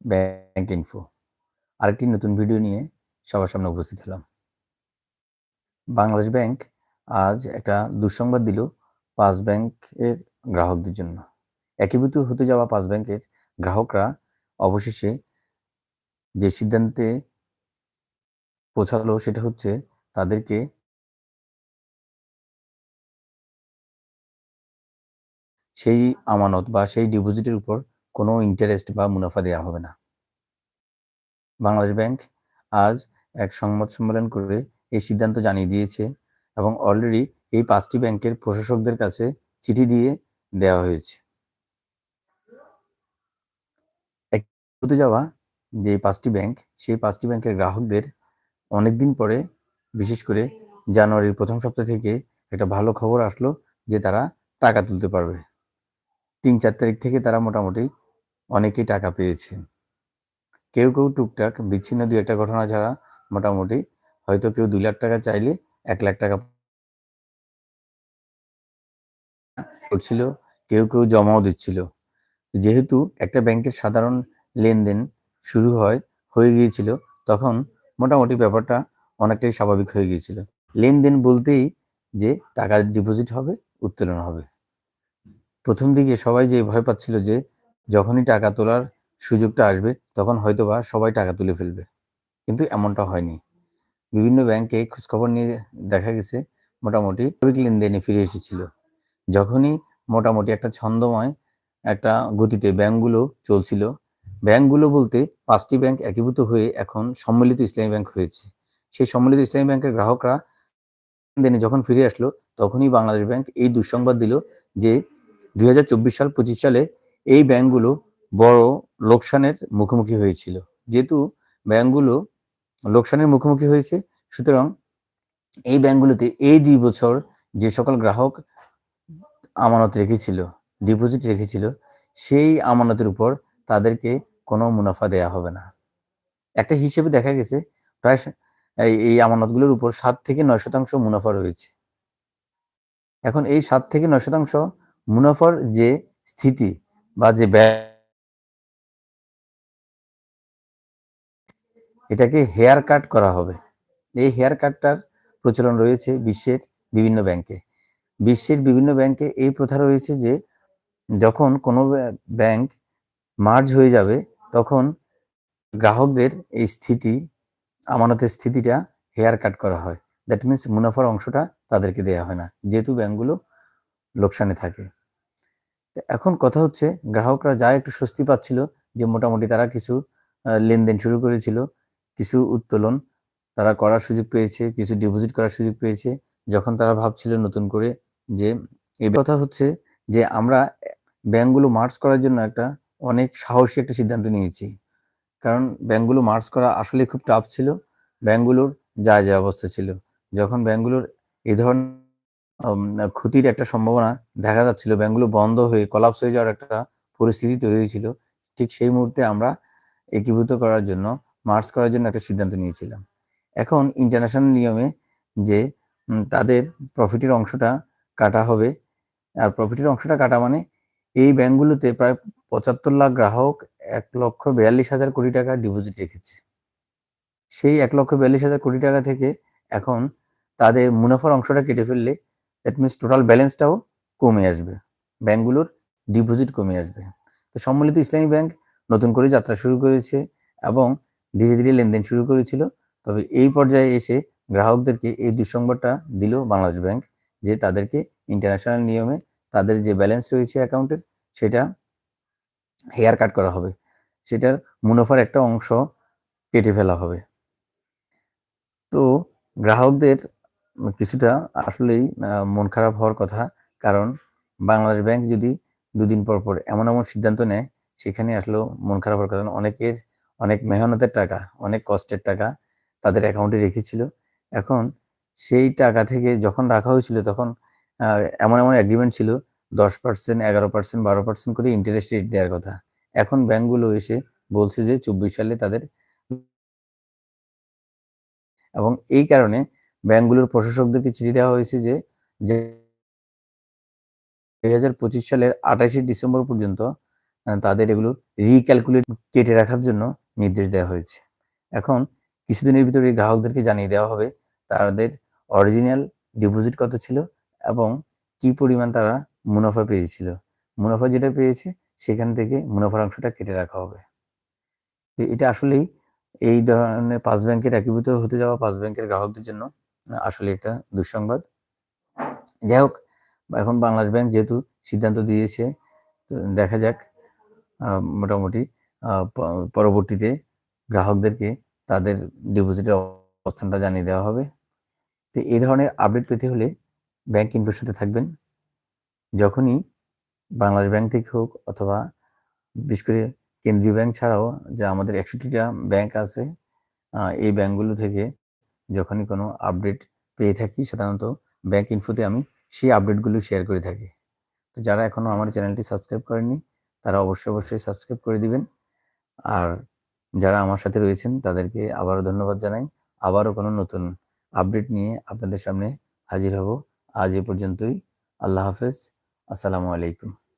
Bank info আরেকটি নতুন video নিয়ে সবার সামনে উপস্থিত হলাম। বাংলাদেশ ব্যাংক আজ একটা দুঃসংবাদ দিল পাঁচ ব্যাংকের গ্রাহকদের জন্য। একীভূত হতে যাওয়া পাঁচ ব্যাংকের গ্রাহকরা অবশেষে যে সিদ্ধান্তে পৌঁছালো সেটা হচ্ছে তাদেরকে সেই আমানত বা সেই ডিপোজিটের উপর কোনো ইন্টারেস্ট বা মুনাফা দেওয়া হবে না। বাংলাদেশ ব্যাংক আজ এক সংবাদ সম্মেলন করে এই সিদ্ধান্ত জানিয়ে দিয়েছে এবং অলরেডি এই পাঁচটি ব্যাংকের প্রশাসকদের কাছে চিঠি দিয়ে দেওয়া হয়েছে। হতে যাওয়া যে পাঁচটি ব্যাংক, সেই পাঁচটি ব্যাংকের গ্রাহকদের অনেকদিন পরে, বিশেষ করে জানুয়ারির প্রথম সপ্তাহ থেকে একটা ভালো খবর আসলো যে তারা টাকা তুলতে পারবে। তিন চার তারিখ থেকে তারা মোটামুটি অনেকেই টাকা পেয়েছে। কেউ কেউ টুকটাক বিচ্ছিন্ন দু একটা ঘটনা ছাড়া মোটামুটি হয়তো কেউ দুই লাখ টাকা চাইলে এক লাখ টাকা করছিল, কেউ কেউ জমাও দিচ্ছিল। যেহেতু একটা ব্যাংকের সাধারণ লেনদেন শুরু হয়, হয়ে গিয়েছিল, তখন মোটামুটি ব্যাপারটা অনেকটাই স্বাভাবিক হয়ে গিয়েছিল। লেনদেন বলতেই যে টাকা ডিপোজিট হবে, উত্তোলন হবে। প্রথম দিকে সবাই যে ভয় পাচ্ছিল যে যখনই টাকা তোলার সুযোগটা আসবে, তখন হয়তোবা সবাই টাকা তুলে ফেলবে। কিন্তু এমনটা হয়নি। বিভিন্ন ব্যাংকে খোঁজখবর নিয়ে দেখা গেছে, মোটামুটি লেনদেনে ফিরে এসেছিল। যখনই মোটামুটি একটা ছন্দময় একটা গতিতে ব্যাংকগুলো চলছিল, ব্যাংকগুলো বলতে পাঁচটি ব্যাংক একীভূত হয়ে এখন সম্মিলিত ইসলামী ব্যাংক হয়েছে। সেই সম্মিলিত ইসলামী ব্যাংকের গ্রাহকরা লেনদেনে যখন ফিরে আসলো, তখনই বাংলাদেশ ব্যাংক এই দুঃসংবাদ দিল যে দুই হাজার চব্বিশ সাল, পঁচিশ সালে এই ব্যাংকগুলো বড় লোকসানের মুখোমুখি হয়েছিল। যেহেতু ব্যাংকগুলো লোকসানের মুখোমুখি হয়েছে, সুতরাং এই ব্যাংকগুলোতে এই দুই বছর যে সকল গ্রাহক আমানত রেখেছিল, ডিপোজিট রেখেছিল, সেই আমানতের উপর তাদেরকে কোনো মুনাফা দেয়া হবে না। একটা হিসেবে দেখা গেছে, প্রায় এই আমানতগুলোর উপর সাত থেকে নয় শতাংশ মুনাফা রয়েছে। এখন এই সাত থেকে নয় শতাংশ মুনাফার যে স্থিতি বা যে এটাকে হেয়ার কাট করা হবে। এই হেয়ার কাটটার প্রচলন রয়েছে বিশ্বের বিভিন্ন ব্যাংকে বিশ্বের বিভিন্ন ব্যাংকে এই প্রথা রয়েছে যে, যখন কোনো ব্যাংক মার্জ হয়ে যাবে, তখন গ্রাহকদের এই স্থিতি, আমানতের স্থিতিটা হেয়ার কাট করা হয়। দ্যাট মিনস মুনাফার অংশটা তাদেরকে দেওয়া হয় না। যেহেতু ব্যাংকগুলো লোকসানে থাকে। এখন কথা হচ্ছে, গ্রাহকরা যা একটু স্বস্তি পাচ্ছিল যে মোটামুটি তারা কিছু লেনদেন শুরু করেছিল, কিছু উত্তোলন তারা করার সুযোগ পেয়েছে, কিছু ডিপোজিট করার সুযোগ পেয়েছে, যখন তারা ভাবছিল নতুন করে যে এই কথা হচ্ছে যে আমরা ব্যাংকগুলো মার্চ করার জন্য একটা অনেক সাহসী একটা সিদ্ধান্ত নিয়েছি। কারণ ব্যাংকগুলো মার্চ করা আসলে খুব টাফ ছিল, ব্যাংকগুলোর যা যা অবস্থা ছিল। যখন ব্যাংকগুলোর এই ধরনের ক্ষতির একটা সম্ভাবনা দেখা যাচ্ছিল। ব্যাংকগুলো বন্ধ হয়ে কলাপস হয়ে যাওয়ার একটা পরিস্থিতি তৈরি হয়েছিল। ঠিক সেই মুহূর্তে আমরা একীভূত করার জন্য, মার্চ করার জন্য একটা সিদ্ধান্ত নিয়েছিলাম। এখন ইন্টারন্যাশনাল নিয়মে যে তাদের প্রফিটের অংশটা কাটা হবে, আর প্রফিটের অংশটা কাটা মানে এই ব্যাংকগুলোতে প্রায় পঁচাত্তর লাখ গ্রাহক এক লক্ষ বিয়াল্লিশ হাজার কোটি টাকা ডিপোজিট রেখেছে। সেই এক লক্ষ বিয়াল্লিশ হাজার কোটি টাকা থেকে এখন তাদের মুনাফার অংশটা কেটে ফেললে দ্যাট মিনস টোটাল ব্যালেন্সটাও কমে আসবে। ব্যাংকগুলোর ডিপোজিট কমে আসবে। তো সম্মিলিত ইসলামী ব্যাংক নতুন করে যাত্রা শুরু করেছে এবং ধীরে ধীরে লেনদেন শুরু করেছিল। তবে এই পর্যায়ে এসে গ্রাহকদেরকে এই দুঃসংবাদটা দিল বাংলাদেশ ব্যাংক যে তাদেরকে ইন্টারন্যাশনাল নিয়মে তাদের যে ব্যালেন্স রয়েছে অ্যাকাউন্টের সেটা হেয়ার কাট করা হবে। সেটার মুনাফার একটা অংশ কেটে ফেলা হবে। তো গ্রাহকদের কিছুটা আসলেই মন খারাপ হওয়ার কথা। কারণ বাংলাদেশ ব্যাংক যদি দুদিন পর পর এমন এমন সিদ্ধান্ত নেয়, সেখানে আসলেও মন খারাপ হওয়ার কথা অনেকের, অনেক মেহনতের টাকা, অনেক কষ্টের টাকা তাদের অ্যাকাউন্টে রেখেছিল। এখন সেই টাকা থেকে যখন রাখা হয়েছিল, তখন এমন এমন এগ্রিমেন্ট ছিল, দশ পার্সেন্ট এগারো পার্সেন্ট বারো পার্সেন্ট করে ইন্টারেস্ট রেট দেওয়ার কথা। এখন ব্যাংকগুলো এসে বলছে যে, চব্বিশ সালে তাদের এবং এই কারণে ব্যাংকগুলোর প্রশাসকদেরকে চিঠি দেওয়া হয়েছে যে দুই হাজার পঁচিশ সালের আঠাশে ডিসেম্বর পর্যন্ত তাদের এগুলো রিক্যালকুলেট কেটে রাখার জন্য নির্দেশ দেওয়া হয়েছে। এখন কিছুদিনের ভিতরে গ্রাহকদেরকে জানিয়ে দেওয়া হবে তাদের অরিজিনাল ডিপোজিট কত ছিল এবং কি পরিমাণ তারা মুনাফা পেয়েছিল। মুনাফা যেটা পেয়েছে, সেখান থেকে মুনাফার অংশটা কেটে রাখা হবে। এটা আসলেই এই ধরনের পাঁচ ব্যাংকের একীভূত হতে যাওয়া পাঁচ ব্যাংকের গ্রাহকদের জন্য আসলে একটা দুঃসংবাদ। যাই হোক এখন বাংলাদেশ ব্যাংক যেহেতু সিদ্ধান্ত দিয়েছে দেখা যাক মোটামুটি পরবর্তীতে গ্রাহকদেরকে তাদের ডিপোজিটের অবস্থানটা জানিয়ে দেওয়া হবে। তো এই ধরনের আপডেট পেতে হলে ব্যাংক ইনফোর সাথে থাকবেন। যখনই বাংলাদেশ ব্যাংক থেকে হোক অথবা বিশেষ করে কেন্দ্রীয় ব্যাংক ছাড়াও যে আমাদের একষট্টিটা ব্যাংক আছে এই ব্যাংকগুলো থেকে যখনই কোনো আপডেট পেয়ে থাকি, সাধারণত ব্যাংক ইনফোতে আমি সেই আপডেটগুলো শেয়ার করে থাকি। তো যারা এখনও আমার চ্যানেলটি সাবস্ক্রাইব করেননি, তারা অবশ্যই অবশ্যই সাবস্ক্রাইব করে দিবেন। আর যারা আমার সাথে রয়েছেন, তাদেরকে আবারও ধন্যবাদ জানাই। আবারও কোনো নতুন আপডেট নিয়ে আপনাদের সামনে হাজির হব। আজ এ পর্যন্তই। আল্লাহ হাফেজ। আসসালামু আলাইকুম।